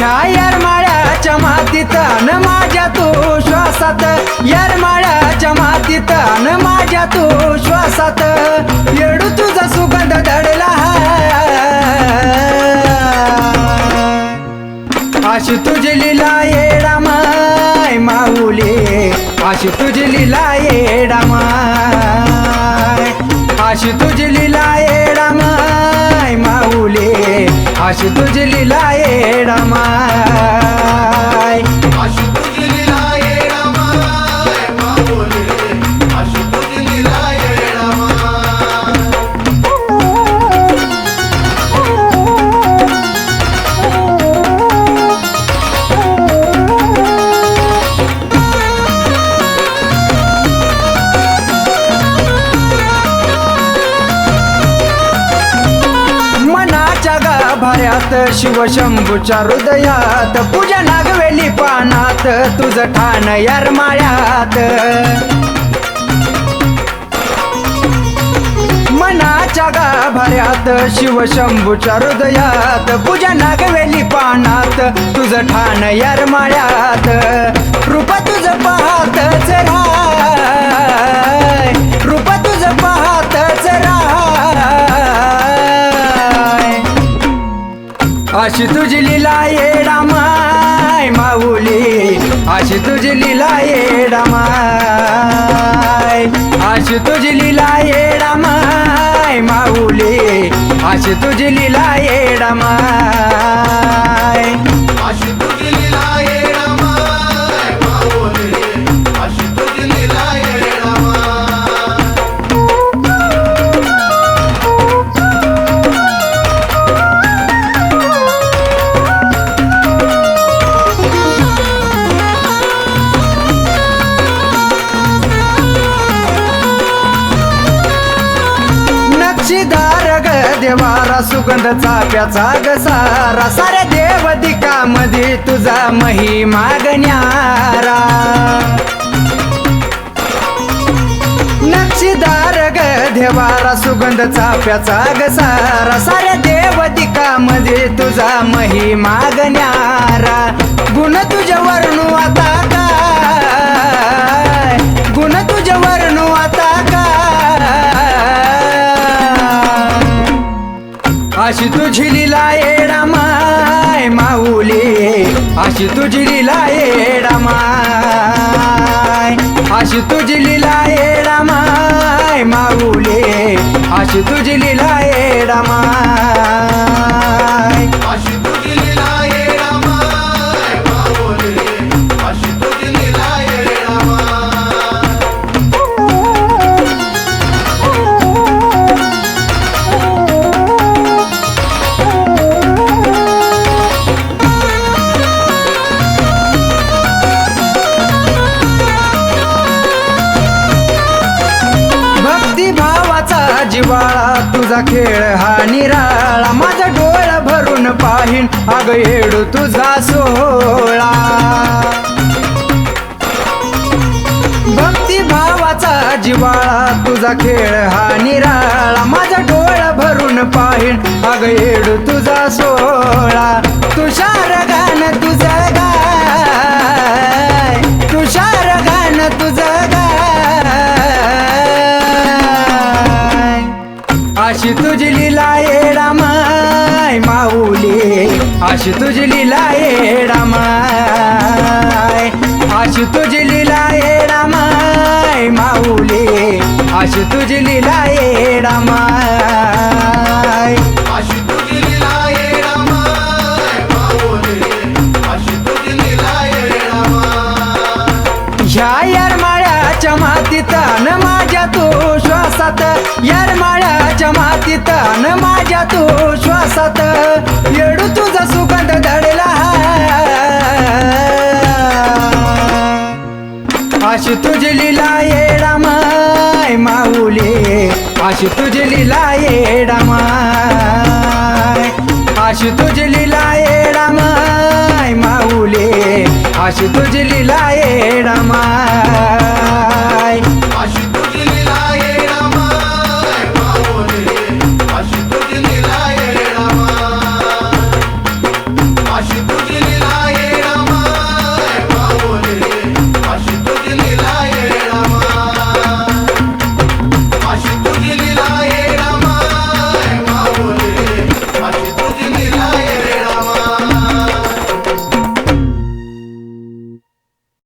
ह्या यरमाळ्याच्या मातीत न माझ्या तू श्वासात. यरमाळ्याच्या मातीत न माझ्या तू श्वासात. येडू तुझा सुगंध धडला. अशी तुझी लिला येडा माय माऊली. अशी तुझी लिला येडा माय. अशी तुझी अशी तुझी लिला येडामा गाभाऱ्यात शिवशंभूच्या हृदयात पूजा नागवेली पानात तुझ ठाण यारमाळ्यात. मनाच्या गाभाऱ्यात शिवशंभूच्या हृदयात पूजा नागवेली पानात तुझ ठाण यारमाळ्यात. रूप तुझ पाहतच राय अशी तुझी लीला येडा माय माऊली. अशी तुझी लीला येडा माय अशी तुझी लीला येडा माय माऊली. अशी तुझी लीला येडा माय नक्षीदार ग देवारा सुगंध चाप्याचा ग सारा. साऱ्या देवदिकामध्ये तुझा मही मागण्यारा नक्षीदार ग देवारा सुगंध चाप्याचा ग सारा. साऱ्या देवदिकामध्ये तुझा मही मागण्यारा गुण तुझ्या अशी तुझी लीला येडा माय माऊली. अशी तुझी लीला येडा माय. अशी तुझी लीला येडा माय माऊली. अशी तुझी भावाचा तुझा खेळ हा निराळा. माझा डोळा भरून पाहिन अग येडू तुझा सोहळा. भक्ती भावाचा जिवाळा तुझा खेळ हा निराळा. माझा डोळा भरून पाहिन अग येडू तुझा सोहळा. अशी तुझी लीला येडा माय माऊली. अशी तुझी लीला येडा माय. अशी तुझी लीला येडा माय माऊली. अशी तुझी लीला येडा माय. अशी ह्या मातीत न माझ्या तू श्वासात माझ्या मातीत न माझ्या तू श्वासात. येडू तुझा सुगंध धडला. अशी तुझी लिला येडा माय माऊली. अशी तुझी लिला येडा माय अशी तुझी लिला येडा माय माऊली. अशी तुझी लिला